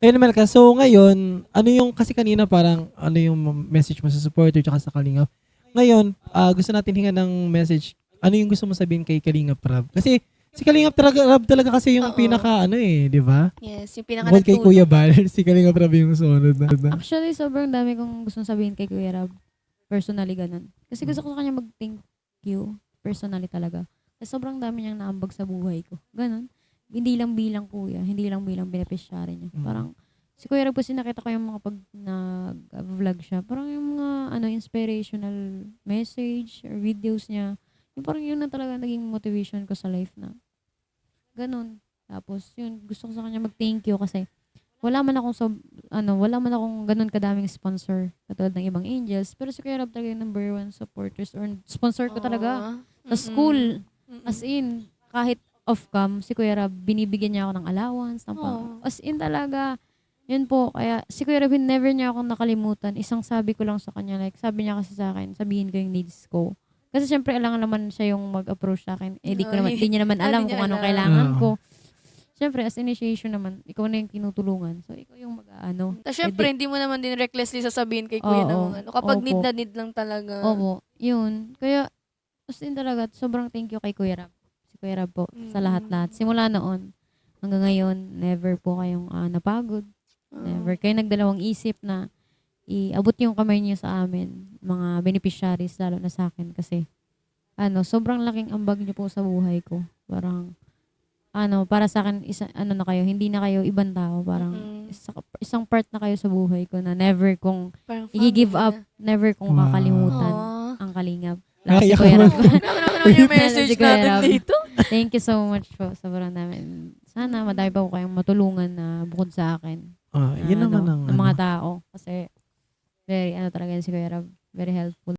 Ayun naman ka. So ngayon, ano yung, kasi kanina parang, ano yung message mo sa supporter tsaka sa Kalingap. Ngayon, ah, gusto natin hinga ng message. Ano yung gusto mo sabihin kay Kalingap Rab? Kasi si Kalingap talaga, Rab talaga kasi yung Oo. pinaka, ano eh, di ba? Yes, yung pinaka Bukod kay Kuya Bal, si Kalingap Rab yung sumunod na. Actually, sobrang dami kong gustong sabihin kay Kuya Rab. Personally, ganun. Kasi gusto ko sa kanya mag-thank you. Personally talaga. Kasi sobrang dami niyang naambag sa buhay ko. Ganun. Hindi lang bilang kuya, hindi lang bilang beneficiary niya. Mm. Parang, si Kuya Rab kasi nakita ko yung mga pag nag-vlog siya. Parang yung mga ano inspirational message or videos niya. Yung parang yun na talaga naging motivation ko sa life na ganun. Tapos yun, gusto ko sa kanya mag-thank you kasi wala man akong sob, ano, wala man akong ganun kadaming sponsor katulad ng ibang angels. Pero si Kuya Rob talaga yung number one supporters or sponsor ko talaga sa school. As in, kahit off-cam, si Kuya Rob, binibigyan niya ako ng allowance. Ng pang, Oh. as in talaga, yun po. Kaya si Kuya Rob, never niya akong nakalimutan. Isang sabi ko lang sa kanya, like, sabi niya kasi sa akin, sabihin ko yung needs ko. Kasi syempre, alam naman siya yung mag-approach sa akin. Eh, di ko naman, Ay, di niya naman alam kung anong kailangan ko. Syempre, as initiation naman, ikaw na yung tinutulungan. So, ikaw yung mag-ano. Tapos syempre, hindi mo naman din recklessly sasabihin kay kuya Oo. ano. Kapag Opo. need na need lang talaga. Opo, yun. Kaya, as in talaga, sobrang thank you kay Kuya Rab. Kuya Rab po, sa Mm. lahat-lahat. Simula noon, hanggang ngayon, never po kayong ah, napagod. Oo. Never. Kayo nagdalawang isip na iabot yung kamay niyo sa amin, mga beneficiaries, lalo na sa akin. Kasi, ano, sobrang laking ambag niyo po sa buhay ko. Parang, ano, para sa akin, isa, ano na kayo, hindi na kayo ibang tao. Parang, Mm. isa, isang part na kayo sa buhay ko na never kong Parang i-give family up, never kong Wow. kakalimutan Aw. ang kalingap. Ay, Lalo si ako Kuya naman. Rab. Grabe naman yung message Kuya natin dito. Thank you so much po. Sobrang namin. Sana madami pa po kayong matulungan na bukod sa akin. Ah, na yun naman ano, ang, ng mga ano. tao. Kasi, very, ano talaga yun si Kuya Rab. Very helpful.